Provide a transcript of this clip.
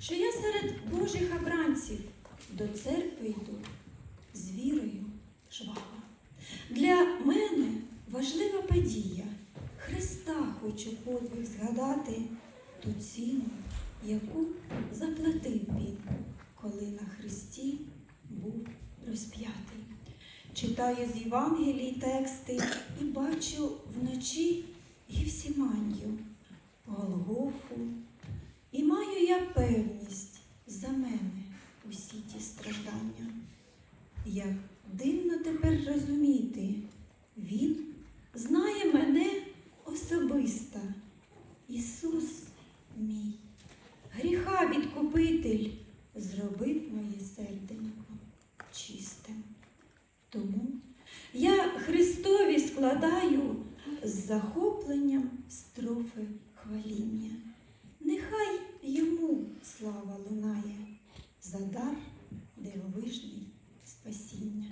що я серед Божих обранців до церкви йду з вірою жваво. Для мене важлива подія. Христа хочу подвиг згадати ту ціну, яку заплатив він, коли на Христі був розп'ятий. Читаю з Євангелій тексти і бачу вночі Гівсіманію, Голгофу, і маю я певність за мене усі ті страждання. Як дивно тепер розуміти, Він знає мене особисто. Ісус мій, гріха відкупитель, зробив моє серденько чистим. Тому я Христові складаю з захопленням строфи хваління. Нехай йому слава лунає за дар дивовижний спасіння.